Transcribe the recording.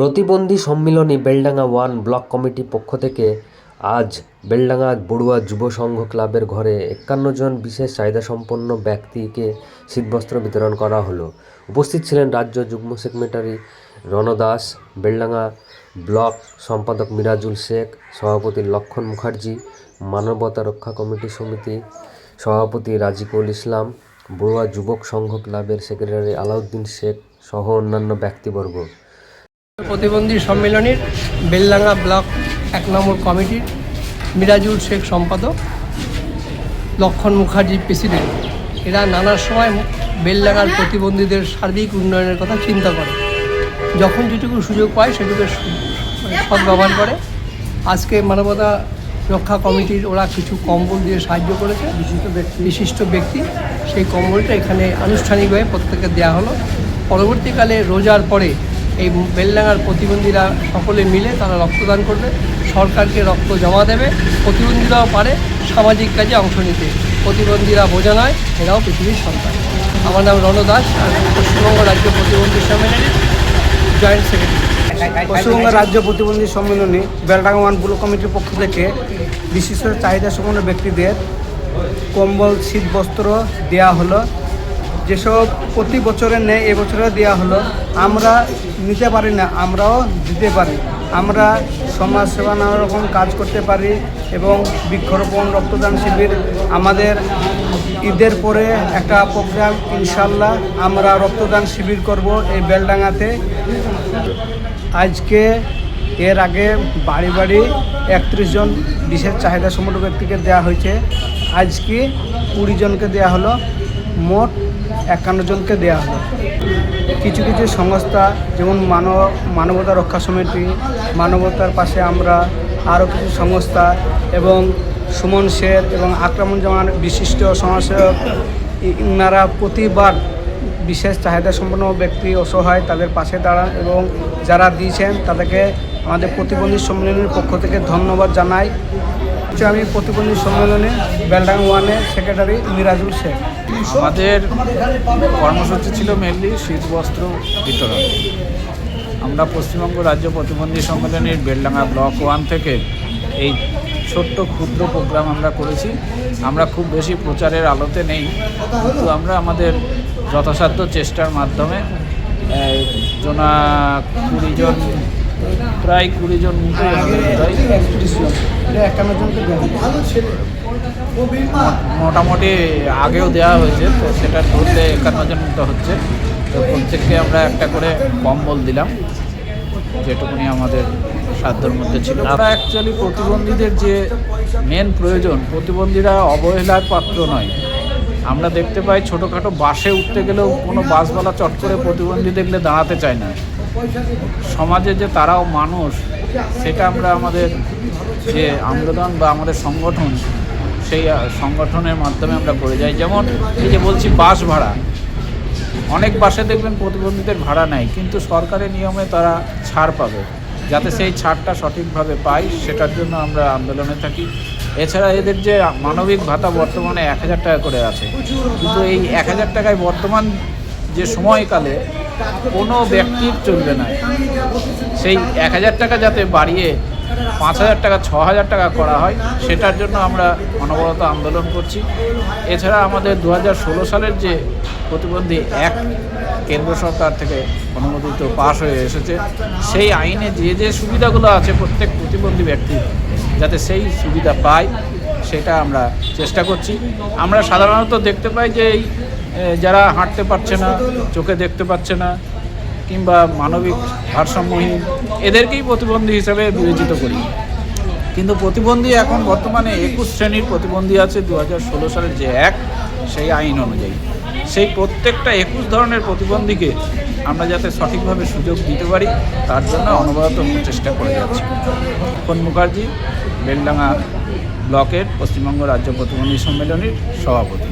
প্রতিবন্ধী সম্মিলনী Beldanga one block কমিটির পক্ষ থেকে আজ বেলডাঙ্গা বড়ুয়া যুব সংঘ ক্লাবের ঘরে একান্ন জন বিশেষ চাহিদাসম্পন্ন ব্যক্তিকে শীতবস্ত্র বিতরণ করা হলো। উপস্থিত ছিলেন রাজ্য যুগ্ম সেক্রেটারি রণ দাস, বেলডাঙ্গা ব্লক সম্পাদক মিরাজুল শেখ, সভাপতি লক্ষণ মুখার্জি, মানবতা রক্ষা কমিটি সমিতি সভাপতি রাজিকুল ইসলাম, বড়ুয়া যুবক সংঘ ক্লাবের সেক্রেটারি আলাউদ্দিন শেখ সহ অন্যান্য ব্যক্তিবর্গ। প্রতিবন্ধী সম্মেলনের বেলডাঙ্গা ব্লক এক নম্বর কমিটির মিরাজুল শেখ সম্পাদক লক্ষণ মুখার্জি প্রেসিডেন্ট। এরা নানা সময় বেলডাঙ্গার প্রতিবন্ধীদের সার্বিক উন্নয়নের কথা চিন্তা করে। যখন যেটুকু সুযোগ পায় সেটুকু সু- সৎ ব্যবহার করে। আজকে মানবতা রক্ষা কমিটির ওরা কিছু কম্বল দিয়ে সাহায্য করেছে। বিশিষ্ট ব্যক্তি। বিশিষ্ট ব্যক্তি। সেই কম্বলটা এখানে আনুষ্ঠানিকভাবে প্রত্যেকে দেওয়া হলো। পরবর্তীকালে রোজার পরে এই বেলডাঙ্গার প্রতিবন্ধীরা সকলে মিলে তারা রক্তদান করবে। সরকারকে রক্ত জমা দেবে। প্রতিবন্ধীরাও পারে সামাজিক কাজে অংশ নিতে। প্রতিবন্ধীরা বোঝা নয়, এরাও পৃথিবীর সন্তান। আমার নাম রণ দাস, আর পশ্চিমবঙ্গ রাজ্য প্রতিবন্ধী সম্মেলনের জয়েন্ট সেক্রেটারি। পশ্চিমবঙ্গ রাজ্য প্রতিবন্ধী সম্মেলনে বেলডাঙ্গা ওয়ান ব্লক কমিটির পক্ষ থেকে বিশিষ্ট চাহিদা সম্পন্ন ব্যক্তিদের কম্বল, শীত বস্ত্র দেওয়া হলো। যেসব প্রতি বছরের নেই এবছরে দেওয়া হলো, আমরা নিতে পারি না, আমরাও দিতে পারি। আমরা সমাজ সেবা নানা রকম কাজ করতে পারি এবং বৃক্ষরোপণ, রক্তদান শিবির, আমাদের ঈদের পরে একটা প্রোগ্রাম ইনশাল্লাহ আমরা রক্তদান শিবির করব এই বেলডাঙ্গাতে। আজকে এর আগে বাড়ি বাড়ি একত্রিশ জন বিশেষ চাহিদা সম্পন্ন ব্যক্তিকে দেওয়া হয়েছে। আজকে কুড়ি জনকে দেওয়া হলো। মোট একান্ন জনকে দেওয়া হলো। কিছু কিছু সংস্থা, যেমন মানব, মানবতা রক্ষা সমিতি, মানবতার পাশে আমরা আরও কিছু সংস্থা এবং সুমন শের এবং আক্রমণ জামান বিশিষ্ট সমাজসেবক ইনারা প্রতিবার বিশেষ চাহিদা সম্পন্ন ব্যক্তি অসহায় তাদের পাশে দাঁড়ান এবং যারা দিয়েছেন তাদেরকে আমাদের প্রতিবন্ধী সম্মেলনের পক্ষ থেকে ধন্যবাদ জানাই। হচ্ছে আমি প্রতিবন্ধী সম্মেলনে বেলডাং ওয়ানে সেক্রেটারি মিরাজুল শেখ। আমাদের কর্মসূচি ছিল মেনলি শীতবস্ত্র বিতরণ। আমরা পশ্চিমবঙ্গ রাজ্য প্রতিবন্ধী সম্মেলনের বেলডাঙ্গা ব্লক ওয়ান থেকে এই ছোট্ট ক্ষুদ্র প্রোগ্রাম আমরা করেছি। আমরা খুব বেশি প্রচারের আলোতে নেই, কিন্তু আমরা আমাদের যথাসাধ্য চেষ্টার মাধ্যমে জনা কুড়ি জন প্রায় কুড়ি জন মতো। মোটামুটি আগেও দেওয়া হয়েছে তো সেটা ধরলে একান্ন জন মতো হচ্ছে। তো প্রত্যেককে আমরা একটা করে কম্বল দিলাম যেটুকুনি আমাদের সাধ্যর মধ্যে ছিল। আমরা অ্যাকচুয়ালি প্রতিবন্ধীদের যে মেন প্রয়োজন প্রতিবন্ধীরা অবহেলার পাত্র নয়। আমরা দেখতে পাই ছোটোখাটো বাসে উঠতে গেলেও কোনো বাসওয়ালা চট করে প্রতিবন্ধী দেখলে দাঁড়াতে চায় না। সমাজে যে তারাও মানুষ, সেটা আমরা আমাদের যে আন্দোলন বা আমাদের সংগঠন, সেই সংগঠনের মাধ্যমে আমরা করে যাই। যেমন এই যে বলছি বাস ভাড়া, অনেক বাসে দেখবেন প্রতিবন্ধীদের ভাড়া নেয়, কিন্তু সরকারের নিয়মে তারা ছাড় পাবে, যাতে সেই ছাড়টা সঠিকভাবে পায়, সেটার জন্য আমরা আন্দোলনে থাকি। এছাড়া এদের যে মানবিক ভাতা বর্তমানে এক হাজার টাকা করে আছে, কিন্তু এই এক হাজার টাকায় বর্তমান যে সময়কালে কোনো ব্যক্তির চলবে না। সেই এক হাজার টাকা যাতে বাড়িয়ে পাঁচ হাজার টাকা, ছ হাজার টাকা করা হয়, সেটার জন্য আমরা অনবরত আন্দোলন করছি। এছাড়া আমাদের দু ষোলো সালের যে প্রতিবন্ধী এক কেন্দ্র সরকার থেকে অনুমোদিত পাশ হয়ে এসেছে, সেই আইনে যে যে সুবিধাগুলো আছে প্রত্যেক প্রতিবন্ধী ব্যক্তি যাতে সেই সুবিধা পায়, সেটা আমরা চেষ্টা করছি। আমরা সাধারণত দেখতে পাই যে এই যারা হাঁটতে পারছে না, চোখে দেখতে পাচ্ছে না, কিংবা মানবিক ভারসাম্যহীন, এদেরকেই প্রতিবন্ধী হিসাবে বিবেচিত করি। কিন্তু প্রতিবন্ধী এখন বর্তমানে একুশ শ্রেণির প্রতিবন্ধী আছে দু হাজার ষোলো সালের যে এক, সেই আইন অনুযায়ী। সেই প্রত্যেকটা একুশ ধরনের প্রতিবন্ধীকে আমরা যাতে সঠিকভাবে সুযোগ দিতে পারি, তার জন্য অনবরত চেষ্টা করে যাচ্ছি। ফোন মুখার্জি, বেলডাঙ্গা ব্লকের পশ্চিমবঙ্গ রাজ্য প্রতিবন্ধী সম্মেলনের সভাপতি।